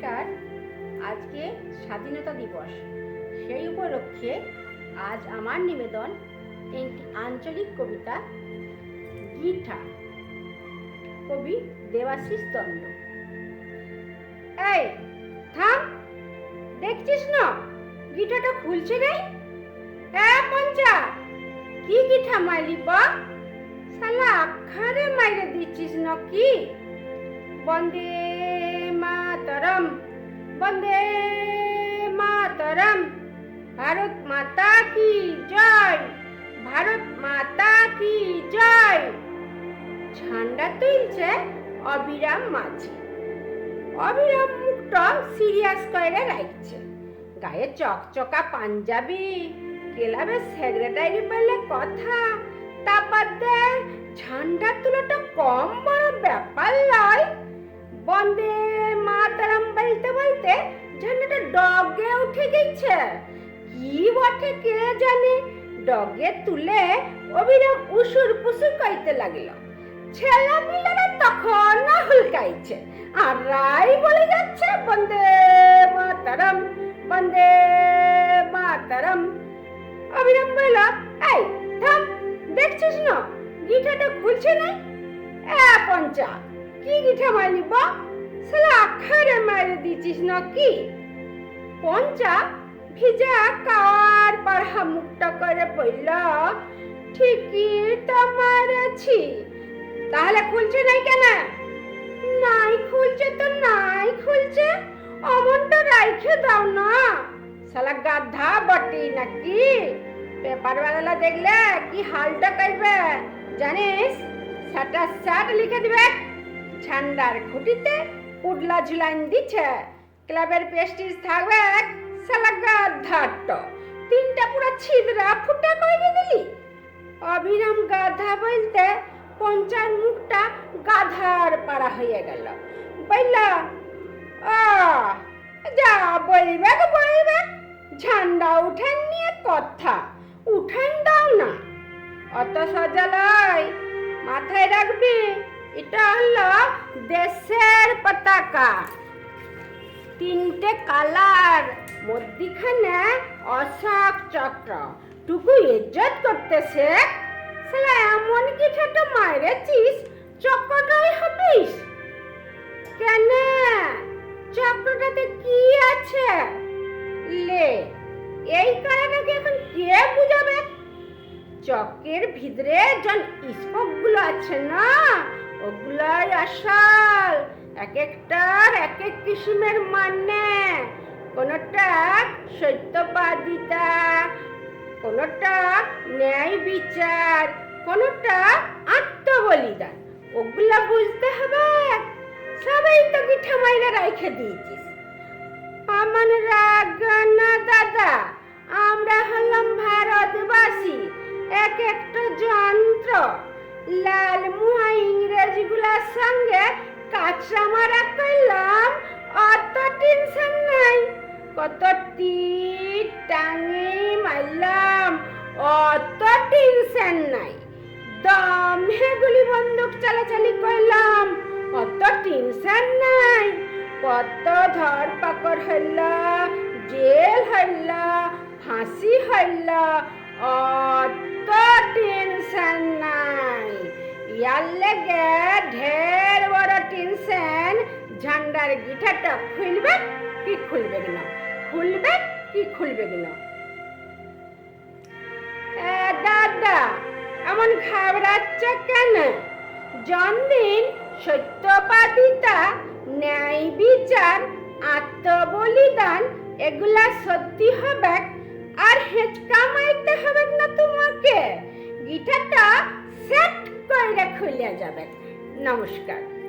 নমস্কার। আজকে স্বাধীনতা দিবস। সেই উপলক্ষে আজ আমার নিবেদন একটি আঞ্চলিক কবিতা গীঠা কবি দেবাশিস দণ্ড এই, থাম, দেখছিস না? গিঠাটা খুলছে রে। পঞ্চা কি গিঠা মাইলি বা? শালা আখারে মাইরে দিচ্ছিস না কি বন্দে মাতরম। বন্দে মাতরম। ভারত মাতা কি জয়? ভারত মাতা কি জয়? ঝান্ডা তুলছে অবিরাম মাঝি। অবিরাম মুখটা সিরিয়াস করে রাখছে গায়ে চকচকা পাঞ্জাবি, ক্লাবে সেক্রেটারি বলে কথা। তারপর দে ঝান্ডা তুলোটা কম বড় ব্যাপার লয় বন্দে বলতে বলতে ঝান্ডাটা ডগে উঠে গেছে। কি বটে কে জানে? ডগে তুলে অবিরাম উসুর পুসুর কইতে লাগল। ছেলে পিলেরা তখন হুলকাইছে। আর রাই বলে যাচ্ছে, বন্দে মাতারাম বন্দে মাতারাম। অবিরাম বলল, এই, থাম, দেখছিস না? গিঠাটা খুলছে না এ, পঞ্চা, কি গিঠা মারলি বা সালা আখারে মারে দিছিস না কি পঞ্চা ভিজা কার পাড়া মুখটা করে পড়ল ঠিকই তো মারেছি। তাহলে খুলছে নাই কেন? নাই খুলছে তো নাই খুলছে। অমনটা রাইখে দাও না। শালা গাধা বটে নাকি? পেপার বালা দেখলে কি হালটা করবে জানিস? সাটা সাট লিখে দিবে। ঝান্ডার খুঁটিতে উডলা ঝুলাইন দিচ্ছে ক্লাবের পেস্টিস থাকবে শালা গাধাট তিনটা পুরো ছিদরা ফুটা করে দিলি। অবিরাম গাধা বলতে পঞ্চার মুখটা গাধার পাড়া হয়ে গেল। বললা আ, যা বলবে গো বলবে ঝান্ডা উঠান নিয়ে কথা উঠান দাও না। অত সজালয় মাথায় রাখবি এটা হলো দেশের পতাকা। তিনটে কালার, মধ্যিখানে অশোক চক্র। টুকু ইজ্জত করতেছে। সালা এমন কিছুটা মাইরেছিস চক্রটাই হবিস কেন? চক্রটাতে কি আছে? লে, এই কারণে এখন কে বুঝাবে? চকের ভিতরে যন স্পোকগুলো আছে না? আসল। এক একটার এক এক কিসিমের মানে। কোনটা সত্যবাদিতা, কোনটা ন্যায় বিচার, কোনটা আত্মবলিদান ওগুলা বুঝতে হবে। সবাই তো পিঠা মাইরা রাইখে দিয়েছিস। আমার রাগ না দাদা, আমরা হলাম ভারতবাসী। এক একটা যন্ত্র। লাল ইংরেজিগুলার সঙ্গে কাঁচরা মারা করলাম অত টেনশন নাই। কত তীর টাঙে মারলাম, অত টেনশন নাই। দম গুলি বন্দুক চালাচালি করলাম, অত টেনশন নাই। কত ধরপাকড় হইল, জেল হইল, ফাঁসি হইল, অত টেনশন নাই ইয়ার লেগে ঢের বড় টেনশন ঝান্ডার গিঠাটা খুলবে কি খুলবে না খুলবে কি খুলবে না দাদা এমন ঘাবড়াচ্ছ কেন? জন্মদিন সত্যবাদিতা ন্যায় বিচার আত্মবলিদান, এগুলা সত্যি হবে আর হেঁচকা মাইতে হবে না তোমাকে গিটারটা সেট করে খুলে যাবে নমস্কার।